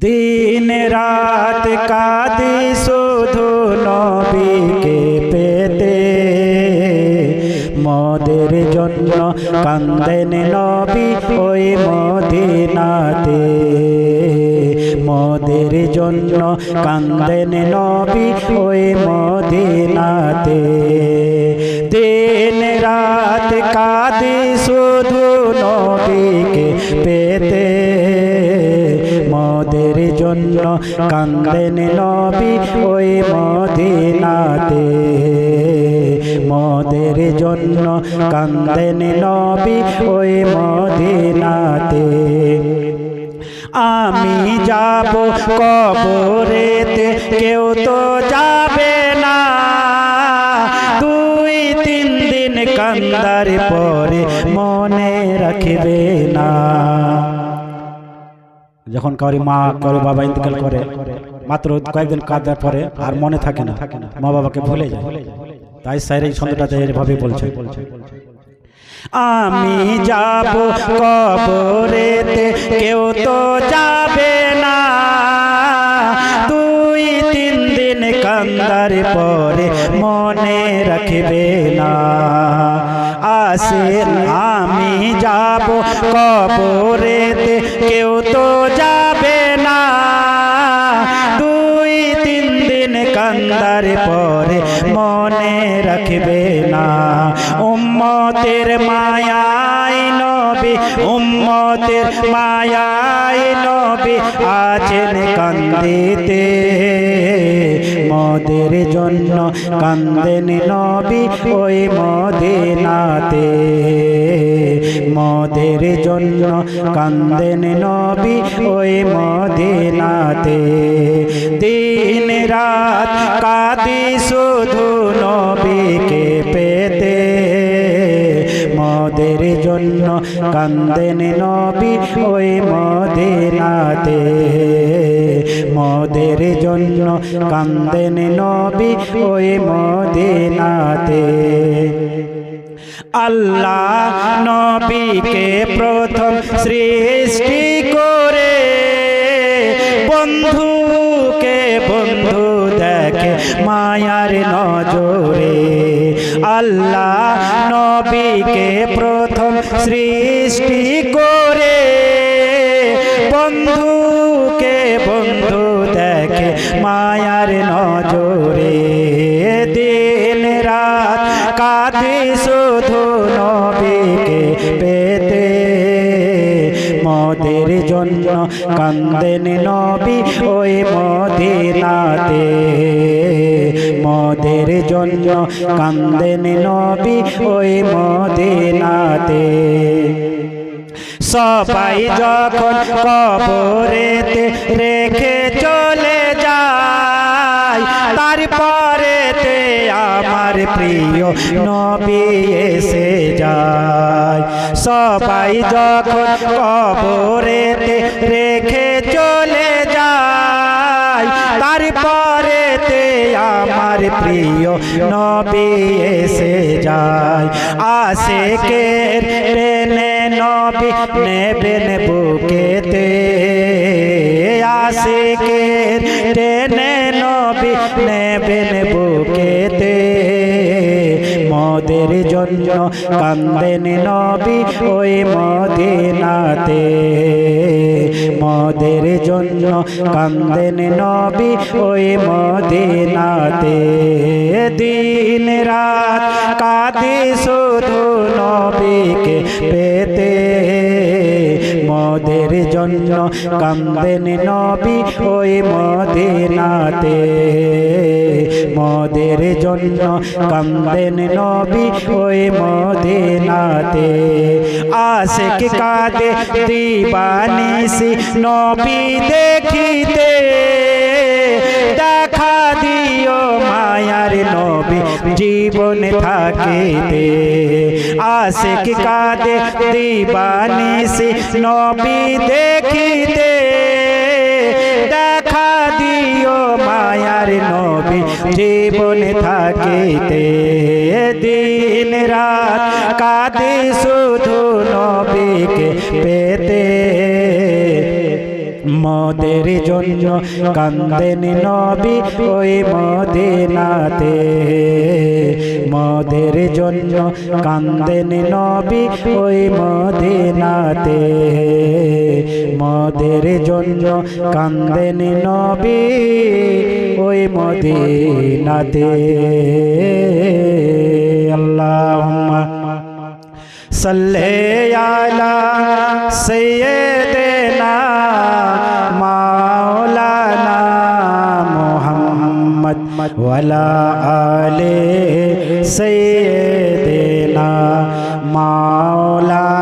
দিন রাত কাঁদি শুধু নবীকে পেতে। মদের জন্য কান্দেন নবী ওই মদিনাতে। মদের জন্য কান্দেন নবী ওই মদিনাতে। কান্দেন নবী ওই মদিনাতে। মদের জন্য কান্দেন নবী ওই মদিনাতে। আমি যাব কবরেতে, কেউ তো যাবে না। দুই, তিন দিন কান্দার পরে মনে রাখবে না। যখন কারি মা কারও বাবা ইন্তেকাল করে, মাত্র কয়েকদিন কাঁদার পরে আর মনে থাকে না, মা বাবাকে ভুলে যায়। তাই স্যার এই ছন্দটাতে এভাবে বলছে। আমি যাব কবরেতে, কেউ তো যাবে না। দুই, তিন দিন কান্দার পরে মনে রাখবে না। আমি যাব কবরেতে, কেউ তো যাবে না। দুই, তিন দিন কান্দার পরে মনে রাখবে না। উম্মতের মায়াই নবী, উম্মতের মায়াই নবী আছেন কান্দিতে। মদের জন্য কান্দেন নবী ওই মদিনাতে। মদের জন্য কান্দেন নবী ওই মদিনাতে। দিন রাত কাঁদি শুধু নবীকে পেতে। মদের জন্য কান্দেন নবী ওই মদিনাতে। মদের জন্য কান্দেন নবী ওই মদিনাতে। আল্লাহ নবীকে প্রথম সৃষ্টি করে। বন্ধুকে বন্ধু দেখে মায়ার নজরে। আল্লাহ নবীকে প্রথম সৃষ্টি করে। বন্ধুকে বন্ধু কাঁদে শুধু নবীকে পেতে। মদের জন্য কান্দেন নবী ওই মদিনাতে। মদের জন্য কান্দেন নবী ওই মদিনাতে। সবাই যখন কবরেতে রেখে চলে যায় তারপরেতে আমার প্রিয় নবী এসে যায় সবাই যখন কবরেতে রেখে চলে যায় তারপরেতে আমার প্রিয় নবী এসে যায় আসে কে টেনে নবী নেবেন বুকেতে আসে কে টেনে নবী নেবেন মদের জন্য কান্দেন নবী ওই মদিনাতে। মদের জন্য কান্দেন নবী ওই মদিনাতে। দিন রাত কাঁদে শুধু নবীকে পেতে। মদের জন্য কান্দেন নবী ওই মদিনাতে। মদের জন্য কান্দেন নবী ওই মদিনাতে। আশেক কাঁদে দিবানিসি নবী দেখিতে। দেখা দিও মায়ার নবী জীবন থাকিতে। আশেক কাঁদে দিবানিসি নবী দেখিতে। জীবনে থাকিতে দিন রাত, কাঁদে শুধু নবীকে পেতে। মোদের জন্য কান্দেন নবী ওই মদিনাতে। মোদের জন্য কান্দেন নবী ওই মদিনাতে। মদের জন্য কান্দেন নবী ওই মদিনাতে। আল্লাহ সাল্লে আলা সাইয়েদেনা মাওলানা মুহাম্মদ ওয়ালা আলে সাইয়েদেনা মাওলানা